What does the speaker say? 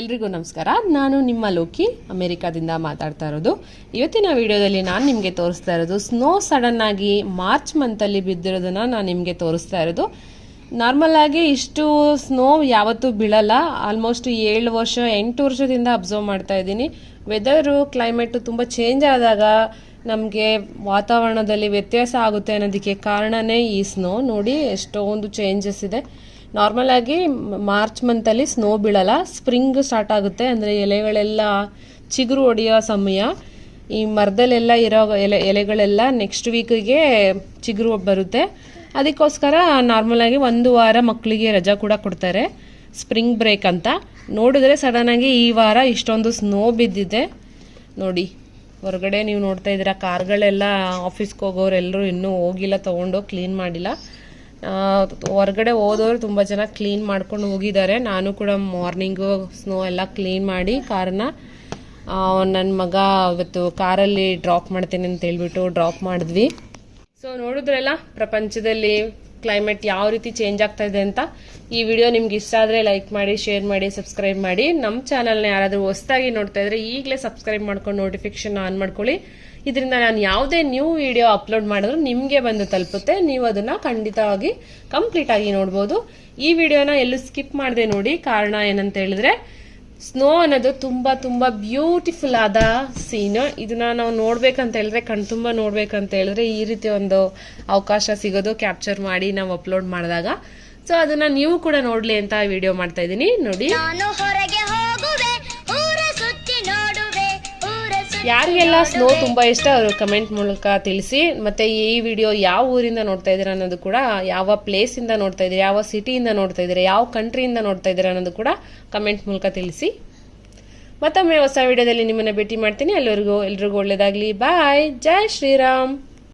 ಎಲ್ರಿಗೂ ನಮಸ್ಕಾರ. ನಾನು ನಿಮ್ಮ ಲೋಕಿ. ಅಮೆರಿಕಾದಿಂದ ಮಾತಾಡ್ತಾ ಇರೋದು. ಇವತ್ತಿನ ವಿಡಿಯೋದಲ್ಲಿ ನಾನು ನಿಮಗೆ ತೋರಿಸ್ತಾ ಇರೋದು ಸ್ನೋ ಸಡನ್ ಆಗಿ ಮಾರ್ಚ್ ಮಂತಲ್ಲಿ ಬಿದ್ದಿರೋದನ್ನ ನಾನು ನಿಮಗೆ ತೋರಿಸ್ತಾ ಇರೋದು. ನಾರ್ಮಲ್ ಆಗಿ ಇಷ್ಟು ಸ್ನೋ ಯಾವತ್ತೂ ಬೀಳಲ್ಲ. ಆಲ್ಮೋಸ್ಟ್ ಏಳು ವರ್ಷ, ಎಂಟು ವರ್ಷದಿಂದ ಅಬ್ಸರ್ವ್ ಮಾಡ್ತಾ ಇದ್ದೀನಿ. ವೆದರು ಕ್ಲೈಮೇಟು ತುಂಬ ಚೇಂಜ್ ಆದಾಗ ನಮಗೆ ವಾತಾವರಣದಲ್ಲಿ ವ್ಯತ್ಯಾಸ ಆಗುತ್ತೆ ಅನ್ನೋದಕ್ಕೆ ಕಾರಣನೇ ಈ ಸ್ನೋ ನೋಡಿ, ಎಷ್ಟೊಂದು ಚೇಂಜಸ್ ಇದೆ. ನಾರ್ಮಲ್ ಆಗಿ ಮಾರ್ಚ್ ಮಂತಲ್ಲಿ ಸ್ನೋ ಬೀಳಲ್ಲ. ಸ್ಪ್ರಿಂಗ್ ಸ್ಟಾರ್ಟ್ ಆಗುತ್ತೆ. ಅಂದರೆ ಎಲೆಗಳೆಲ್ಲ ಚಿಗುರು ಹೊಡೆಯೋ ಸಮಯ. ಈ ಮರದಲ್ಲೆಲ್ಲ ಇರೋ ಎಲೆ, ಎಲೆಗಳೆಲ್ಲ ನೆಕ್ಸ್ಟ್ ವೀಕಿಗೆ ಚಿಗುರು ಬರುತ್ತೆ. ಅದಕ್ಕೋಸ್ಕರ ನಾರ್ಮಲ್ ಆಗಿ ಒಂದು ವಾರ ಮಕ್ಕಳಿಗೆ ರಜಾ ಕೂಡ ಕೊಡ್ತಾರೆ. ಸ್ಪ್ರಿಂಗ್ ಬ್ರೇಕ್ ಅಂತ. ನೋಡಿದ್ರೆ ಸಡನ್ ಆಗಿ ಈ ವಾರ ಇಷ್ಟೊಂದು ಸ್ನೋ ಬಿದ್ದಿದೆ. ನೋಡಿ, ಹೊರಗಡೆ ನೀವು ನೋಡ್ತಾ ಇದ್ದೀರಾ, ಕಾರ್ಗಳೆಲ್ಲ ಆಫೀಸ್ಗೆ ಹೋಗೋರೆಲ್ಲರೂ ಇನ್ನೂ ಹೋಗಿಲ್ಲ ತೊಗೊಂಡು ಕ್ಲೀನ್ ಮಾಡಿಲ್ಲ. ಹೊರಗಡೆ ಹೋದವರು ತುಂಬ ಜನ ಕ್ಲೀನ್ ಮಾಡ್ಕೊಂಡು ಹೋಗಿದ್ದಾರೆ. ನಾನು ಕೂಡ ಮಾರ್ನಿಂಗು ಸ್ನೋ ಎಲ್ಲ ಕ್ಲೀನ್ ಮಾಡಿ ಕಾರನ್ನ ನನ್ನ ಮಗ ಇವತ್ತು ಕಾರಲ್ಲಿ ಡ್ರಾಪ್ ಮಾಡ್ತೇನೆ ಅಂತ ಹೇಳ್ಬಿಟ್ಟು ಡ್ರಾಪ್ ಮಾಡಿದ್ವಿ. ಸೊ ನೋಡಿದ್ರಲ್ಲ ಪ್ರಪಂಚದಲ್ಲಿ ಕ್ಲೈಮೇಟ್ ಯಾವ ರೀತಿ ಚೇಂಜ್ ಆಗ್ತಾ ಇದೆ ಅಂತ ಈ ವಿಡಿಯೋ ನಿಮ್ಗೆ ಇಷ್ಟ ಆದರೆ ಲೈಕ್ ಮಾಡಿ ಶೇರ್ ಮಾಡಿ ಸಬ್ಸ್ಕ್ರೈಬ್ ಮಾಡಿ. ನಮ್ಮ ಚಾನಲ್ನ ಯಾರಾದರೂ ಹೊಸದಾಗಿ ನೋಡ್ತಾ ಇದ್ರೆ ಈಗಲೇ ಸಬ್ಸ್ಕ್ರೈಬ್ ಮಾಡ್ಕೊಂಡು ನೋಟಿಫಿಕೇಶನ್ ಆನ್ ಮಾಡ್ಕೊಳ್ಳಿ. ಇದರಿಂದ ನಾನು ಯಾವುದೇ ನ್ಯೂ ವಿಡಿಯೋ ಅಪ್ಲೋಡ್ ಮಾಡಿದ್ರು ನಿಮಗೆ ಬಂದು ತಲುಪುತ್ತೆ. ನೀವು ಅದನ್ನ ಖಂಡಿತವಾಗಿ ಕಂಪ್ಲೀಟ್ ಆಗಿ ನೋಡ್ಬೋದು. ಈ ವಿಡಿಯೋನ ಎಲ್ಲೂ ಸ್ಕಿಪ್ ಮಾಡದೆ ನೋಡಿ. ಕಾರಣ ಏನಂತ ಹೇಳಿದ್ರೆ ಸ್ನೋ ಅನ್ನೋದು ತುಂಬಾ ತುಂಬಾ ಬ್ಯೂಟಿಫುಲ್ ಆದ ಸೀನ್ ಇದನ್ನ ನಾವು ನೋಡ್ಬೇಕಂತ ಹೇಳಿದ್ರೆ ಕಣ್ತುಂಬ ನೋಡ್ಬೇಕಂತ ಹೇಳಿದ್ರೆ ಈ ರೀತಿ ಒಂದು ಅವಕಾಶ ಸಿಗೋದು ಕ್ಯಾಪ್ಚರ್ ಮಾಡಿ ನಾವು ಅಪ್ಲೋಡ್ ಮಾಡಿದಾಗ. ಸೊ ಅದನ್ನ ನೀವು ಕೂಡ ನೋಡ್ಲಿ ಅಂತ ವಿಡಿಯೋ ಮಾಡ್ತಾ ಇದ್ದೀನಿ. ನೋಡಿ. ನಾನು ಹೊರಗೆ ಯಾರಿಗೆಲ್ಲ ಸ್ನೋ ತುಂಬ ಇಷ್ಟ, ಅವರು ಕಮೆಂಟ್ ಮೂಲಕ ತಿಳಿಸಿ. ಮತ್ತೆ ಈ ವಿಡಿಯೋ ಯಾವ ಊರಿಂದ ನೋಡ್ತಾ ಇದ್ದೀರಾ ಅನ್ನೋದು ಕೂಡ, ಯಾವ ಪ್ಲೇಸ್ ಇಂದ ನೋಡ್ತಾ ಇದ್ದೀರಾ, ಯಾವ ಸಿಟಿಯಿಂದ ನೋಡ್ತಾ ಇದ್ದೀರಾ, ಯಾವ ಕಂಟ್ರಿಯಿಂದ ನೋಡ್ತಾ ಇದ್ದೀರಾ ಅನ್ನೋದು ಕೂಡ ಕಮೆಂಟ್ ಮೂಲಕ ತಿಳಿಸಿ. ಮತ್ತೊಮ್ಮೆ ಹೊಸ ವಿಡಿಯೋದಲ್ಲಿ ನಿಮ್ಮನ್ನ ಭೇಟಿ ಮಾಡ್ತೀನಿ. ಎಲ್ಲರಿಗೂ ಎಲ್ರಿಗೂ ಒಳ್ಳೇದಾಗ್ಲಿ. ಬಾಯ್ ಜೈ ಶ್ರೀರಾಮ್.